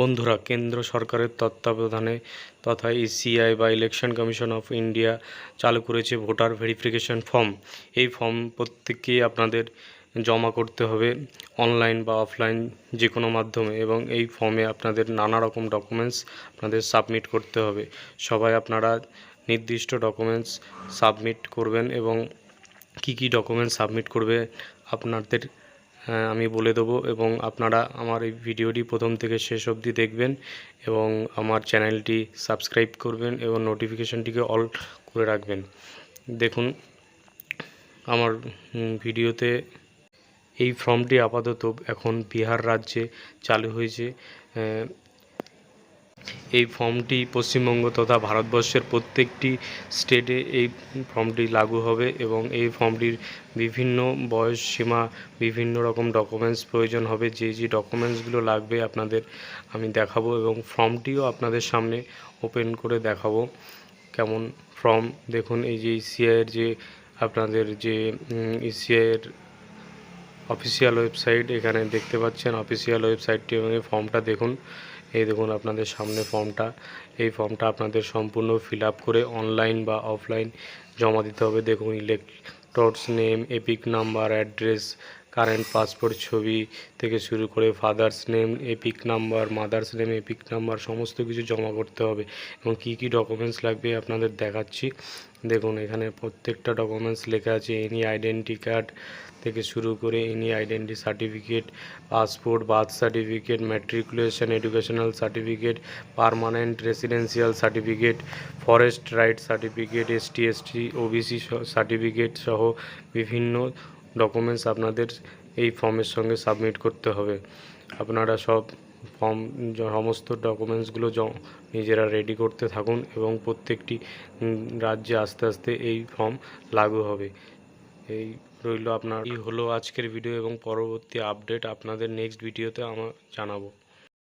বন্ধুরা, কেন্দ্র সরকারের তত্ত্বাবধানে তথা ইসিআই বা ইলেকশন কমিশন অফ ইন্ডিয়া চালু করেছে ভোটার ভেরিফিকেশন ফর্ম এই ফর্ম প্রত্যেককেই আপনাদের জমা করতে হবে অনলাইন বা অফলাইন যে কোনো মাধ্যমে এবং এই ফর্মে আপনাদের নানা রকম ডকুমেন্টস আপনাদের সাবমিট করতে হবে। সবাই আপনারা নির্দিষ্ট ডকুমেন্টস সাবমিট করবেন এবং কি কি ডকুমেন্টস সাবমিট করবে আপনাদের আমি বলে দেবো এবং আপনারা আমার এই ভিডিওটি প্রথম থেকে শেষ অবধি দেখবেন এবং আমার চ্যানেলটি সাবস্ক্রাইব করবেন এবং নোটিফিকেশনটিকে অল করে রাখবেন। দেখুন, আমার ভিডিওতে এই ফর্মটি আপাতত এখন বিহার রাজ্যে চালু হয়েছে। এই ফর্মটি পশ্চিমবঙ্গ তথা ভারতবর্ষের প্রত্যেকটি স্টেটে এই ফর্মটি লাগু হবে এবং এই ফর্মটির বিভিন্ন বয়স সীমা, বিভিন্ন রকম ডকুমেন্টস প্রয়োজন হবে। যে যে ডকুমেন্টসগুলো লাগবে আপনাদের আমি দেখাবো এবং ফর্মটিও আপনাদের সামনে ওপেন করে দেখাবো। কেমন ফর্ম? দেখুন, এই যে ইসিআইয়ের যে আপনাদের যে ইসিআইয়ের অফিসিয়াল ওয়েবসাইট এখানে দেখতে পাচ্ছেন অফিসিয়াল ওয়েবসাইটটি এবং এই ফর্মটা দেখুন। এই দেখুন আপনাদের সামনে ফর্মটা। এই ফর্মটা আপনাদের সম্পূর্ণ ফিল করে অনলাইন বা অফলাইন জমা দিতে হবে। দেখুন electors name, EPIC number, address current passport ছবি থেকে শুরু করে father's name EPIC number mother's name EPIC number সমস্ত কিছু জমা করতে হবে। এবং কী কী ডকুমেন্টস লাগবে আপনাদের দেখাচ্ছি। দেখুন, এখানে প্রত্যেকটা ডকুমেন্টস লেখা আছে এনি আইডেন্টি কার্ড থেকে শুরু করে any identity certificate passport birth certificate matriculation educational certificate permanent residential certificate forest right certificate ST ST OBC certificate সহ বিভিন্ন ডকুমেন্টস আপনাদের এই ফর্মের সঙ্গে সাবমিট করতে হবে। আপনারা সব ফর্ম সমস্ত ডকুমেন্টসগুলো নিজেরা রেডি করতে থাকুন এবং প্রত্যেকটি রাজ্যে আস্তে আস্তে এই ফর্ম লাগু হবে। এই রইল আপনার, এই হলো আজকের ভিডিও এবং পরবর্তী আপডেট আপনাদের নেক্সট ভিডিওতে আমার জানাব।